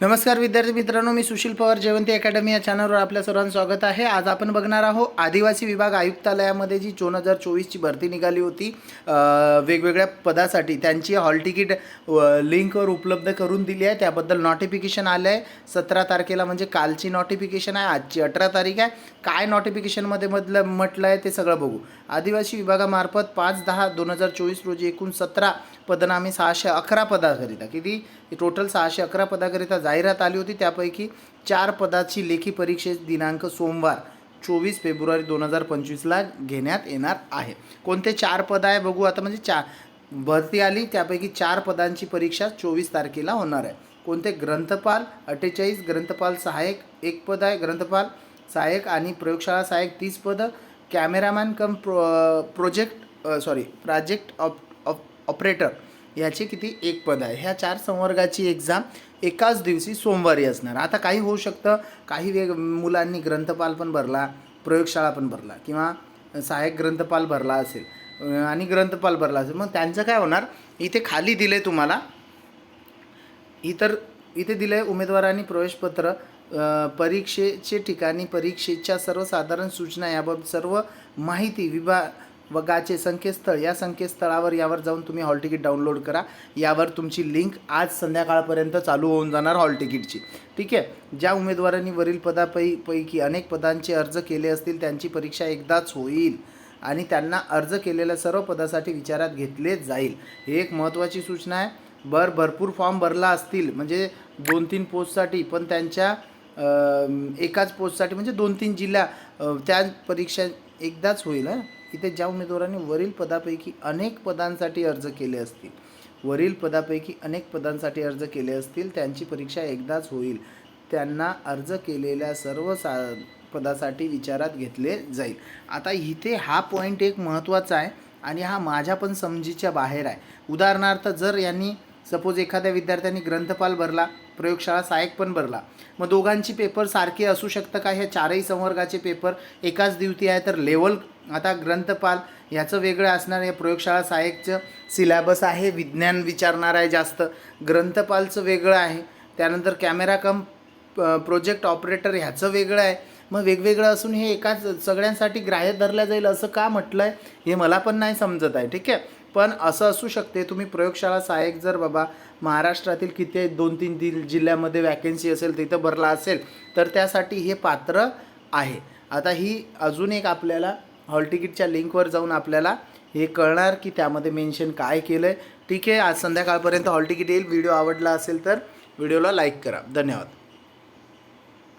नमस्कार विद्यार्थी मित्रांनो मी सुशील पवार जयवंती अकॅडमी या चॅनलवर आपल्या सर्वांचं स्वागत आहे. आज आपण बघणार आहोत आदिवासी विभाग आयुक्तालयामध्ये जी दोन हजार चोवीसची भरती निघाली होती वेगवेगळ्या पदासाठी त्यांची हॉल तिकीट व लिंकवर उपलब्ध करून दिली आहे. त्याबद्दल नोटिफिकेशन आलं आहे सतरा तारखेला म्हणजे कालची नोटिफिकेशन आहे आजची अठरा तारीख आहे. काय नोटिफिकेशनमध्ये मधलं म्हटलं आहे ते सगळं बघू. आदिवासी विभागामार्फत पाच दहा दोन हजार चोवीस रोजी एकूण सतरा पदनामे सहाशे अकरा पदाकरिता किती? टोटल सहाशे अकरा पदाकरिता जाहिरात आली होती. त्यापैकी चार पदाची लेखी परीक्षे दिनांक सोमवार चोवीस फेब्रुवारी दोन हजार पंचवीसला घेण्यात येणार आहे. कोणते चार पद आहे बघू. आता म्हणजे चा भरती आली. त्यापैकी चार पदांची परीक्षा चोवीस तारखेला होणार आहे. कोणते? ग्रंथपाल अठ्ठेचाळीस ग्रंथपाल सहाय्यक एक पद आहे. ग्रंथपाल सहाय्यक आणि प्रयोगशाळा सहाय्यक तीस पदं. Cameraman cum pro project sorry project op op operator याचे किती? एक पद आहे. ह्या चार संवर्गाची एक्झाम एकाच दिवशी सोमवारी असणार. आता काही होऊ शकतं. काही वेग मुलांनी ग्रंथपाल पण भरला प्रयोगशाळा पण भरला किंवा सहाय्यक ग्रंथपाल भरला असेल आणि ग्रंथपाल भरला असेल मग त्यांचं काय होणार? इथे खाली दिले तुम्हाला इतर इथे दिलं आहे उमेदवारांनी प्रवेशपत्र परीक्षेचे ठिकाणी परीक्षेच्या सर्वसाधारण सूचना याबाबत सर्व माहिती वगाचे संकेतस्थळ या संकेतस्थळावर यावर जाऊन तुम्ही हॉल तिकीट डाउनलोड करा. यावर तुमची लिंक आज संध्याकाळपर्यंत चालू होऊन जाणार हॉल तिकीटची. ठीक आहे? ज्या उमेदवारांनी वरील पदापै पैकी अनेक पदांचे अर्ज केले असतील त्यांची परीक्षा एकदाच होईल आणि त्यांना अर्ज केलेल्या सर्व पदासाठी विचारात घेतले जाईल. ही एक महत्त्वाची सूचना आहे. बर भरपूर फॉर्म भरला असतील म्हणजे दोन तीन पोस्टसाठी पण त्यांच्या एकाच पोस्टसाठी म्हणजे दोन तीन जिल्हा त्या परीक्षा एकदाच होईल हां? इथे ज्या उमेदवारांनी वरील पदापैकी अनेक पदांसाठी अर्ज केले असतील वरील पदापैकी अनेक पदांसाठी अर्ज केले असतील त्यांची परीक्षा एकदाच होईल. त्यांना अर्ज केलेल्या सर्व सा पदासाठी विचारात घेतले जाईल. आता इथे हा पॉईंट एक महत्त्वाचा आहे आणि हा माझ्या पण समजीच्या बाहेर आहे. उदाहरणार्थ जर यांनी सपोज एखाद्या विद्यार्थ्यांनी ग्रंथपाल भरला प्रयोगशाळा सहाय्यक पण भरला मग दोघांची पेपर सारखे असू शकतं का? ह्या चारही संवर्गाचे पेपर एकाच दिवशी आहे तर लेवल आता ग्रंथपाल ह्याचं वेगळं असणार आहे. प्रयोगशाळा सहाय्यकचं सिलॅबस आहे. विज्ञान विचारणार आहे जास्त. ग्रंथपालचं वेगळं आहे. त्यानंतर कॅमेरा कम प्रोजेक्ट ऑपरेटर ह्याचं वेगळं आहे. मग वेगवेगळं असून हे एकाच सगळ्यांसाठी ग्राह्य धरलं जाईल असं का म्हटलं आहे हे मला पण नाही समजत आहे. ठीक आहे? पण असं असू शकते. तुम्ही प्रयोगशाळा सहाय्यक जर बाबा महाराष्ट्रातील किती दोन तीन दि जिल्ह्यामध्ये वॅकेन्सी असेल तिथं भरला असेल तर त्यासाठी हे पात्र आहे. आता ही अजून एक आपल्याला हॉल तिकीटच्या लिंकवर जाऊन आपल्याला हे कळणार की त्यामध्ये मेन्शन काय केलं आहे ठीक आहे आज संध्याकाळपर्यंत हॉल तिकीट येईल. व्हिडिओ आवडला असेल तर व्हिडिओला लाईक करा. धन्यवाद.